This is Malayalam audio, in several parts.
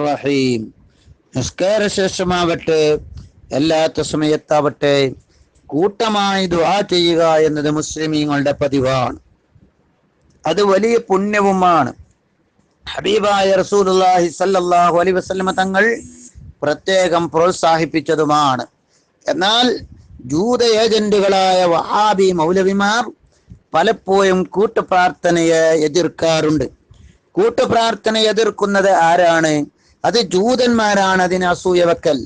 റഹീം നിസ്കാര ശേഷമാവട്ടെ അല്ലാത്ത സമയത്താവട്ടെ കൂട്ടമായി ദുആ ചെയ്യുക എന്നത് മുസ്ലിമീങ്ങളുടെ പതിവാണ്. അത് വലിയ പുണ്യവുമാണ്. ഹബീബായ റസൂലുള്ളാഹി സല്ലല്ലാഹു അലൈഹി വസല്ലമ തങ്ങൾ പ്രത്യേകം പ്രോത്സാഹിപ്പിച്ചതുമാണ്. എന്നാൽ ജൂത ഏജന്റുകളായ വഹാബി മൗലവിമാർ പലപ്പോഴും കൂട്ടുപ്രാർത്ഥനയെ എതിർക്കാറുണ്ട്. കൂട്ടുപ്രാർത്ഥന എതിർക്കുന്നത് ആരാണ്? അത് ജൂതന്മാരാണ് അതിന് അസൂയവക്കൽ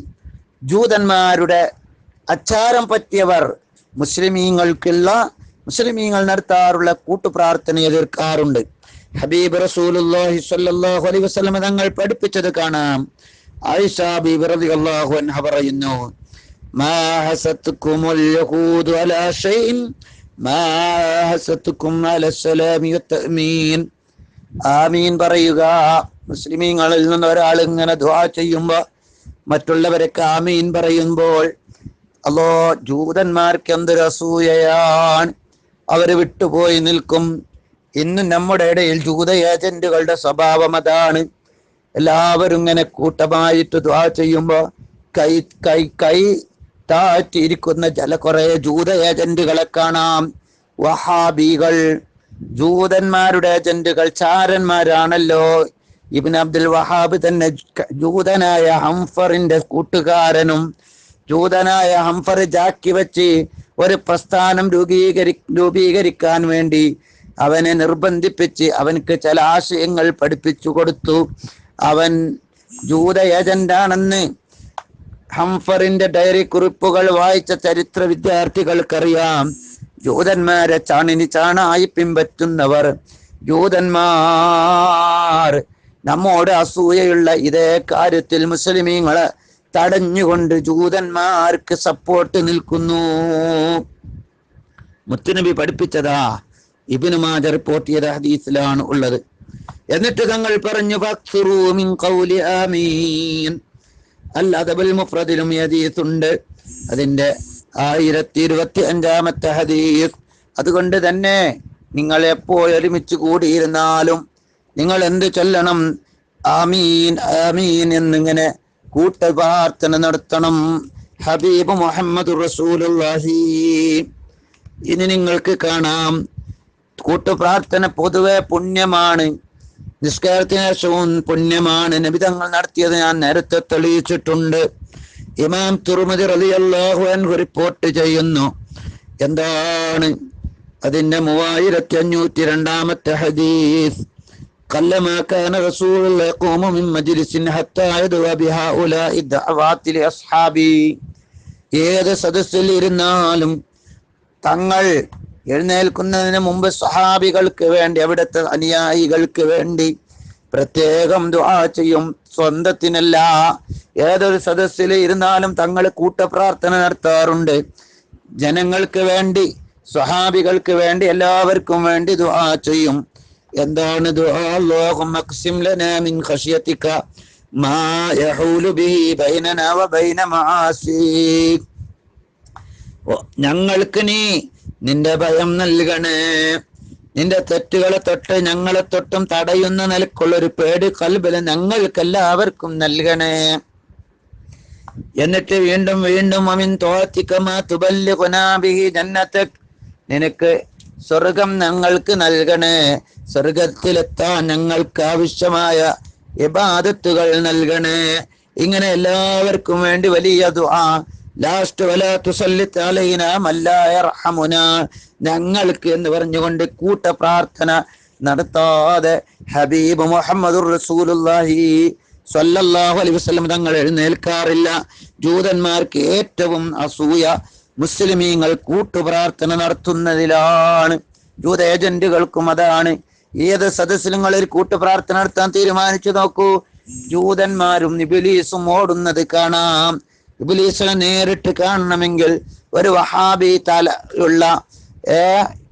ജൂതന്മാരുടെ അച്ചാരം പറ്റിയവർ മുസ്ലിമീങ്ങൾക്കുള്ള മുസ്ലിമീങ്ങൾ നടത്താറുള്ള കൂട്ടുപ്രാർത്ഥന എതിർക്കാറുണ്ട്. ഹബീബ് റസൂലുള്ളാഹി സ്വല്ലല്ലാഹു അലൈഹി തങ്ങൾ പഠിപ്പിച്ചത് കാണാം. ആയിഷ പറയുന്നു മാ മാ ഹസത്കും ആമീൻ പറയുക. മുസ്ലിമീങ്ങളിൽ നിന്ന് ഒരാൾ ഇങ്ങനെ ദ്വാ ചെയ്യുമ്പോ മറ്റുള്ളവരൊക്കെ ആമീൻ പറയുമ്പോൾ അല്ലോ ജൂതന്മാർക്ക് എന്തൊരു അസൂയയാണ് അവർ വിട്ടുപോയി നിൽക്കും. ഇന്ന് നമ്മുടെ ഇടയിൽ ജൂത ഏജന്റുകളുടെ സ്വഭാവം അതാണ്. എല്ലാവരും ഇങ്ങനെ കൂട്ടമായിട്ട് ദ്വാ ചെയ്യുമ്പോ കൈ കൈ കൈ താറ്റിയിരിക്കുന്ന ചില കുറെ ജൂത ഏജന്റുകളെ കാണാം. വഹാബികൾ ജൂതന്മാരുടെ ഏജന്റുകൾ ചാരന്മാരാണല്ലോ. ഇബിൻ അബ്ദുൽ വഹാബ് തന്നെ ജൂതനായ ഹംഫറിന്റെ കൂട്ടുകാരനും ജൂതനായ ഹംഫർ ജാക്കി വെച്ച് ഒരു പ്രസ്ഥാനം രൂപീകരി രൂപീകരിക്കാൻ വേണ്ടി അവനെ നിർബന്ധിപ്പിച്ച് അവനക്ക് ചില ആശയങ്ങൾ പഠിപ്പിച്ചു കൊടുത്തു. അവൻ ജൂത ഏജന്റാണെന്ന് ഹംഫറിന്റെ ഡയറി കുറിപ്പുകൾ വായിച്ച ചരിത്ര വിദ്യാർത്ഥികൾക്കറിയാം. ജൂതന്മാരെ ചാണിനി ചാണായി പിൻപറ്റുന്നവർ ജൂതന്മാർ നമ്മോട് അസൂയയുള്ള ഇതേ കാര്യത്തിൽ മുസ്ലിമീങ്ങളെ തടഞ്ഞുകൊണ്ട് ജൂതന്മാർക്ക് സപ്പോർട്ട് നിൽക്കുന്നു. മുത്തുനബി പഠിപ്പിച്ചതാ ഇബിനു മാജ റിപ്പോർട്ട് ചെയ്ത ഹദീസിലാണ് ഉള്ളത്. എന്നിട്ട് തങ്ങൾ പറഞ്ഞു അല്ലാതെ മുഫ്രദിലും അതിന്റെ ആയിരത്തി ഇരുപത്തി അഞ്ചാമത്തെ ഹദീസ്. അതുകൊണ്ട് തന്നെ നിങ്ങൾ എപ്പോൾ ഒരുമിച്ച് കൂടിയിരുന്നാലും നിങ്ങൾ എന്ത് ചൊല്ലണം? ആമീൻ ആമീൻ എന്നിങ്ങനെ കൂട്ട പ്രാർത്ഥന നടത്തണം. ഹബീബ് മുഹമ്മദ് റസൂലുള്ളാഹി. ഇനി നിങ്ങൾക്ക് കാണാം. കൂട്ടുപ്രാർത്ഥന പൊതുവെ പുണ്യമാണ്. നിസ്കാരത്തിന് ശേഷവും പുണ്യമാണ്. നബിതങ്ങൾ നടത്തിയത് ഞാൻ നേരത്തെ തെളിയിച്ചിട്ടുണ്ട്. ഇമാം തുറമതി റളിയല്ലാഹു അൻഹു റിപ്പോർട്ട് ചെയ്യുന്നു എന്താണ് അതിന്റെ മൂവായിരത്തി അഞ്ഞൂറ്റി രണ്ടാമത്തെ ഹദീസ് قلما كان رسول الله يقوم من مجلس حتى يدعو بهؤلاء الدعوات لأصحابه ഏത് സദസ്സിൽ ഇരുന്നാലും തങ്ങൾ എഴുന്നേൽക്കുന്നതിന് മുമ്പ് സഹാബികൾക്ക് വേണ്ടി അവിടുത്തെ അനുയായികൾക്ക് വേണ്ടി പ്രത്യേകം ദുആ ചെയ്യും സ്വന്തത്തിനല്ല. ഏതൊരു സദസ്സിൽ ഇരുന്നാലും തങ്ങൾ കൂട്ടപ്രാർത്ഥന നടത്താറുണ്ട്. ജനങ്ങൾക്ക് വേണ്ടി സ്വഹാബികൾക്ക് വേണ്ടി എല്ലാവർക്കും വേണ്ടി ദുആ ചെയ്യും. എന്താണ് ഞങ്ങൾക്ക് നീ നിന്റെ ഭയം നൽകണേ. നിന്റെ തെറ്റുകളെ തൊട്ട് ഞങ്ങളെ തൊട്ടും തടയുന്ന നിലക്കുള്ള ഒരു പേടി കൽബിൽ ഞങ്ങൾക്ക് എല്ലാവർക്കും നൽകണേ. എന്നിട്ട് വീണ്ടും വീണ്ടും അമിൻ തോത്തിക്കമാ തുബല്യ ജന്നത്തെ. നിനക്ക് സ്വർഗം ഞങ്ങൾക്ക് നൽകണേ. സ്വർഗത്തിലെത്താൻ ഞങ്ങൾക്ക് ആവശ്യമായ ഇബാദത്തുകൾ നൽകണേ. ഇങ്ങനെ എല്ലാവർക്കും വേണ്ടി വലിയ ദുആ ലാസ്റ്റ് വല തുസല്ലിത്ത് അലൈന മല്ലായർഹമുന ഞങ്ങൾക്ക് എന്ന് പറഞ്ഞുകൊണ്ട് കൂട്ട പ്രാർത്ഥന നടത്താതെ ഹബീബ് മുഹമ്മദ് റസൂലുള്ളാഹി സ്വല്ലല്ലാഹു അലൈഹി വസല്ലം തങ്ങൾ എഴുന്നേൽക്കാറില്ല. ജൂതന്മാർക്ക് ഏറ്റവും അസൂയ മുസ്ലിമീങ്ങൾ കൂട്ടുപ്രാർത്ഥന നടത്തുന്നതിലാണ്. ജൂത ഏജന്റുകൾക്കും അതാണ്. ഏത് സദസ്സിലുങ്ങളിൽ കൂട്ടുപ്രാർത്ഥന നടത്താൻ തീരുമാനിച്ചു നോക്കൂ. ജൂതന്മാരും നിബിലീസും ഓടുന്നത് കാണാം. ഇബിലീസിനെ നേരിട്ട് കാണണമെങ്കിൽ ഒരു വഹാബി തല ഉള്ള ഏ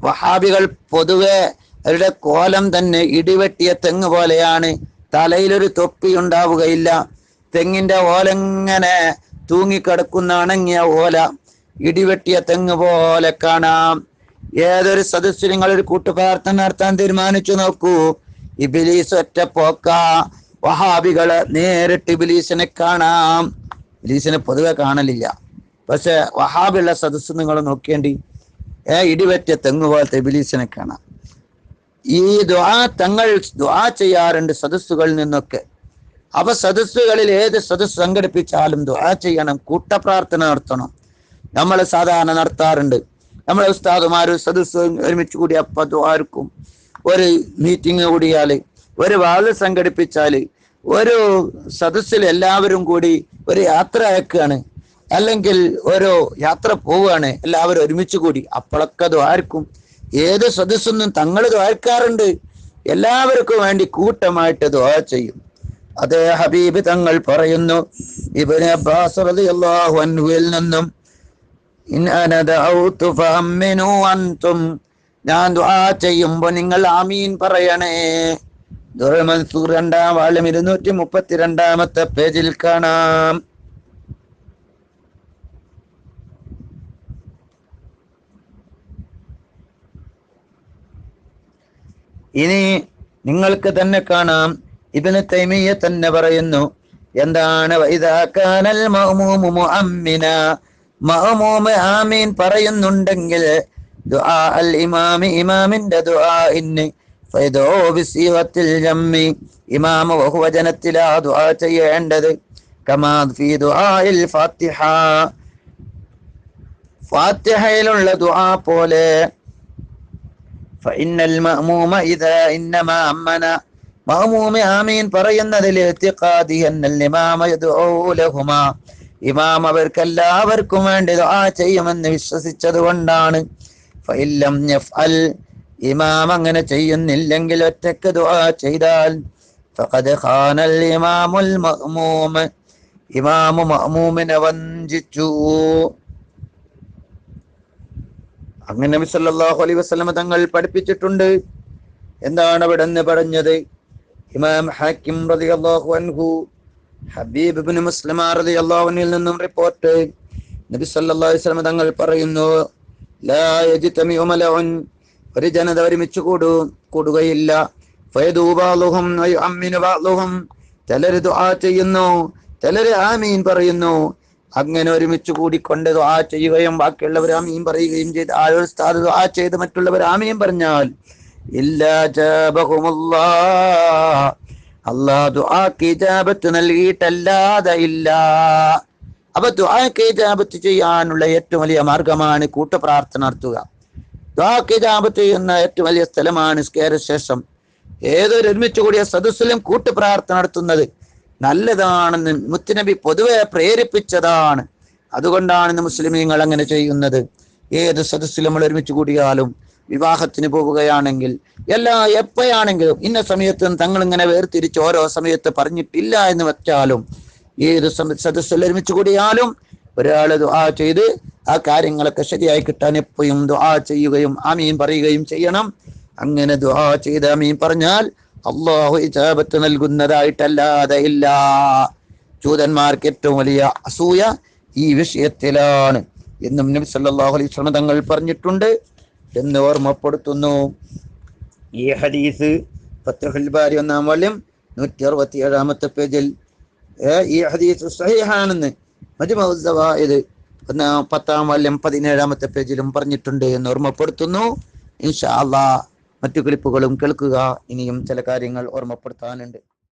വഹാബികൾ പൊതുവെ അവരുടെ കോലം തന്നെ ഇടിവെട്ടിയ തെങ്ങ് പോലെയാണ്. തലയിലൊരു തൊപ്പി ഉണ്ടാവുകയില്ല. തെങ്ങിന്റെ ഓലങ്ങനെ തൂങ്ങിക്കിടക്കുന്ന അണങ്ങിയ ഓല ഇടിവെട്ടിയ തെങ്ങ് പോലെ കാണാം. ഏതൊരു സദസ്സിൽ ഒരു കൂട്ടുപ്രാർത്ഥന നടത്താൻ തീരുമാനിച്ചു നോക്കൂ. ഇബിലീസ് ഒറ്റ പോക്ക. വഹാബികൾ നേരിട്ട് ഇബിലീസിനെ കാണാം. ഇബിലീസിനെ പൊതുവെ കാണലില്ല. പക്ഷെ വഹാബുള്ള സദസ്സ് നിങ്ങൾ നോക്കേണ്ടി ഏ ഇടിവറ്റ തെങ്ങ് പോലത്തെ ഇബിലീസിനെ കാണാം. ഈ ദ്വാ തങ്ങൾ ദ്വാ ചെയ്യാറുണ്ട് സദസ്സുകളിൽ നിന്നൊക്കെ. അവ സദസ്സുകളിൽ ഏത് സദസ്സ് സംഘടിപ്പിച്ചാലും ദ്വാ ചെയ്യണം കൂട്ടപ്രാർത്ഥന നടത്തണം. നമ്മൾ സാധാരണ നടത്താറുണ്ട്. നമ്മളെ ഉസ്താദുമാർ സദസ്സ് ഒരുമിച്ച് കൂടി അപ്പം ദ്വാർക്കും ഒരു മീറ്റിംഗ് കൂടിയാൽ ഒരു വാൾ സംഘടിപ്പിച്ചാൽ ഒരു സദസ്സിൽ എല്ലാവരും കൂടി ഒരു യാത്ര അയക്കുകയാണ്. അല്ലെങ്കിൽ ഒരു യാത്ര പോവുകയാണ്. എല്ലാവരും ഒരുമിച്ച് കൂടി. അപ്പോഴൊക്കെ ദ്വാരക്കും ഏത് സദസ്സൊന്നും തങ്ങൾ ദ്വാരക്കാറുണ്ട്. എല്ലാവർക്കും വേണ്ടി കൂട്ടമായിട്ട് ദ്വാ ചെയ്യും. അതേ ഹബീബ് തങ്ങൾ പറയുന്നു ഇബിന് അബ്ബാസ് റളിയല്ലാഹു നിന്നും ഞാൻ ദുആ ചെയ്യുമ്പോൾ നിങ്ങൾ ആമീൻ പറയണേ. മൻസൂർ രണ്ടാം വാള്യം ഇരുന്നൂറ്റി മുപ്പത്തിരണ്ടാമത്തെ പേജിൽ കാണാം. ഇനി നിങ്ങൾക്ക് തന്നെ കാണാം. ഇബിന് തൈമിയ തന്നെ പറയുന്നു എന്താണ്? വൈദാക്കാനൽ മഹ്മൂമു മുഅമ്മിന. മഹമൂമ ആമീൻ പറയുന്നുണ്ടെങ്കിൽ ദുആ അൽ ഇമാമി ഇമാമിന്റെ ദുആ ഇന്ന് ഇമാമ ബഹുവചനത്തിലാ ദുആ ചെയ്യേണ്ടത്. കമാദ് ഫീ ദുആഇൽ ഫാത്തിഹ. ഫാത്തിഹയിലുള്ള ദുആ പോലെ. ഫഇന്നൽ ഇദാ ആമീൻ അന്നൽ ഇമാമ ലഹുമാ. ഇമാം വേണ്ടി ദുആ ചെയ്യുമെന്ന് വിശ്വസിച്ചതുകൊണ്ടാണ്. ഫഇല്ലം യഫ്അൽ ഇമാം അങ്ങനെ ചെയ്യുന്നില്ലെങ്കിൽ ഒറ്റയ്ക്ക് ദുആ ചെയ്താൽ ഫഖദ് ഖാനൽ ഇമാമുൽ മഅ്മൂം. ഇമാമു മഅ്മൂമിനെ വഞ്ചിച്ചു. അങ്ങനെ നബി സല്ലല്ലാഹു അലൈഹി വസല്ലം തങ്ങൾ പഠിപ്പിച്ചിട്ടുണ്ട്. എന്താണ് അവിടെ നിന്ന് പറഞ്ഞത്? ഇമാം ഹാക്കിം റളിയല്ലാഹു അൻഹു ഹബീബ് ഇബ്നു മുസ്ലിമ റളിയല്ലാഹു അൻഹിൽ നിന്നും റിപ്പോർട്ട് നബി സല്ലല്ലാഹു അലൈഹി വസല്ലം തങ്ങൾ പറയുന്നു ലാ യജ്തമിഉ മലഉൻ ഒരു ജനത ഒരുമിച്ച് കൂടു കൂടുകയില്ല. ഫയദൂ ബാലുഹും വയുഅമ്മിനു ബാലുഹും ചിലര് ദുആ ചെയ്യുന്നു ചിലര് ആമീൻ പറയുന്നു. അങ്ങനെ ഒരുമിച്ച് കൂടിക്കൊണ്ട് ദുആ ചെയ്യുകയും ബാക്കിയുള്ളവർ ആമീൻ പറയുകയും ചെയ്ത് ആ ഒരു സ്ഥാനം ദുആ ചെയ്ത് മറ്റുള്ളവർ ആമീൻ പറഞ്ഞാൽ ഇല്ലാ ജാബഹുമുല്ലാ അല്ലാഹ് ദുആക്ക് ഇജാബത്ത് നൽകിയിട്ടല്ലാതെ ഇല്ല. അപ്പൊ ദുആക്ക് ഇജാബത്ത് ചെയ്യാനുള്ള ഏറ്റവും വലിയ മാർഗമാണ് കൂട്ടപ്രാർത്ഥന നടത്തുക. ദുആക്ക് ഇജാബത്ത് ചെയ്യുന്ന ഏറ്റവും വലിയ സ്ഥലമാണ് നിസ്കാര ശേഷം ഏതൊരു ഒരുമിച്ച് കൂടിയ സദസ്സിലും കൂട്ടുപ്രാർത്ഥന നടത്തുന്നത് നല്ലതാണെന്ന് മുത്തുനബി പൊതുവെ പ്രേരിപ്പിച്ചതാണ്. അതുകൊണ്ടാണ് മുസ്ലിമീങ്ങൾ അങ്ങനെ ചെയ്യുന്നത്. ഏത് സദസ്സിൽ നമ്മൾ ഒരുമിച്ച് കൂടിയാലും വിവാഹത്തിന് പോവുകയാണെങ്കിൽ എല്ലാ എപ്പോഴാണെങ്കിലും ഇന്ന സമയത്ത് തങ്ങൾ ഇങ്ങനെ വേർതിരിച്ച് ഓരോ സമയത്ത് പറഞ്ഞിട്ടില്ല എന്ന് വെച്ചാലും ഏത് സദസ്സിൽ ഒരുമിച്ച് കൂടിയാലും ഒരാൾ ആ ചെയ്ത് ആ കാര്യങ്ങളൊക്കെ ശരിയായി കിട്ടാൻ എപ്പോഴും ദുആ ചെയ്യുകയും ആമീൻ പറയുകയും ചെയ്യണം. അങ്ങനെ ദുആ ചെയ്ത് ആമീൻ പറഞ്ഞാൽ അള്ളാഹു ഇജാബത്ത് നൽകുന്നതായിട്ടല്ലാതെ ഇല്ല. ജൂതന്മാർക്ക് ഏറ്റവും വലിയ അസൂയ ഈ വിഷയത്തിലാണ് എന്നും നബി സല്ലല്ലാഹു അലൈഹി തങ്ങൾ പറഞ്ഞിട്ടുണ്ട് എന്ന് ഓർമ്മപ്പെടുത്തുന്നു. ഈ ഹദീസ് ഫത്ഹുൽ ബാരി ഒന്നാം വാല്യം നൂറ്റി അറുപത്തി ഏഴാമത്തെ പേജിൽ ഈ ഹദീസ് സഹിഹാണെന്ന് മജ്മഉസ്സവാഇദ് ഒന്നാം പത്താം വാല്യം പതിനേഴാമത്തെ പേജിലും പറഞ്ഞിട്ടുണ്ട് എന്ന് ഓർമ്മപ്പെടുത്തുന്നു. ഇൻഷാ അള്ളാ മറ്റു ക്ലിപ്പുകളും കേൾക്കുക. ഇനിയും ചില കാര്യങ്ങൾ ഓർമ്മപ്പെടുത്താനുണ്ട്.